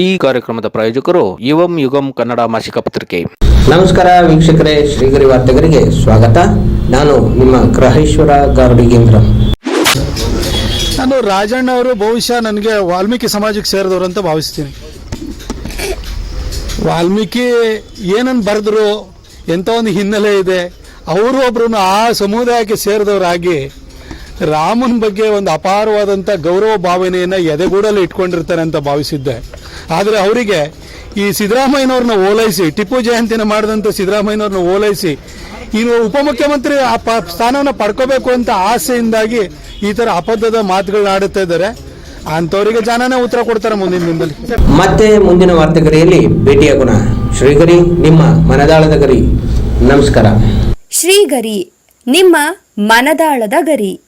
ಈ ಕಾರ್ಯಕ್ರಮದ ಪ್ರಾಯೋಜಕರು ಯುವಂ ಯುಗಂ ಕನ್ನಡ ಮಾಸಿಕ ಪತ್ರಿಕೆ. ನಮಸ್ಕಾರ ವೀಕ್ಷಕರೇ ಶ್ರೀಗರಿ ವಾರ್ತೆಗರಿಗೆ ಸ್ವಾಗತ. ನಾನು ನಿಮ್ಮ ಗ್ರಹೇಶ್ವರ ಗಾರುಡಿಗೇಂದ್ರ. ನಾನು ರಾಜಣ್ಣ ಅವರು ಬಹುಶಃ ನನಗೆ ವಾಲ್ಮೀಕಿ ಸಮಾಜಕ್ಕೆ ಸೇರಿದವರು ಅಂತ ಭಾವಿಸ್ತೀನಿ. ವಾಲ್ಮೀಕಿ ಏನನ್ನು ಬರೆದ್ರು ಎಂಥ ಒಂದು ಹಿನ್ನೆಲೆ ಇದೆ ಅವರು ಒಬ್ಬರನ್ನು ಆ ಸಮುದಾಯಕ್ಕೆ ಸೇರಿದವರಾಗಿ ರಾಮನ ಬಗ್ಗೆ ಒಂದು ಅಪಾರವಾದಂಥ ಗೌರವ ಭಾವನೆಯನ್ನ ಎದೆಗೂಡಲ್ಲಿ ಇಟ್ಕೊಂಡಿರ್ತಾರೆ ಅಂತ ಭಾವಿಸಿದ್ದೆ. ಆದರೆ ಅವರಿಗೆ ಈ ಸಿದ್ದರಾಮಯ್ಯನವ್ರನ್ನ ಓಲೈಸಿ ಟಿಪ್ಪು ಜಯಂತಿನ ಮಾಡಿದಂಥ ಸಿದ್ದರಾಮಯ್ಯನವ್ರನ್ನ ಓಲೈಸಿ ಇನ್ನು ಉಪಮುಖ್ಯಮಂತ್ರಿ ಆ ಪ ಸ್ಥಾನವನ್ನು ಪಡ್ಕೋಬೇಕು ಅಂತ ಆಸೆಯಿಂದಾಗಿ ಈ ಥರ ಅಪದ್ಧದ ಮಾತುಗಳನ್ನ ಆಡುತ್ತಾ ಇದ್ದಾರೆ. ಅಂಥವರಿಗೆ ಜನನೇ ಉತ್ತರ ಕೊಡ್ತಾರೆ ಮುಂದಿನ ದಿನದಲ್ಲಿ. ಮತ್ತೆ ಮುಂದಿನ ವಾರ್ತೆಗರಿಯಲ್ಲಿ ಭೇಟಿಯಾಗೋಣ. ಶ್ರೀಗರಿ ನಿಮ್ಮ ಮನದಾಳದ ಗರಿ. ನಮಸ್ಕಾರ. ಶ್ರೀಗರಿ ನಿಮ್ಮ ಮನದಾಳದ ಗರಿ.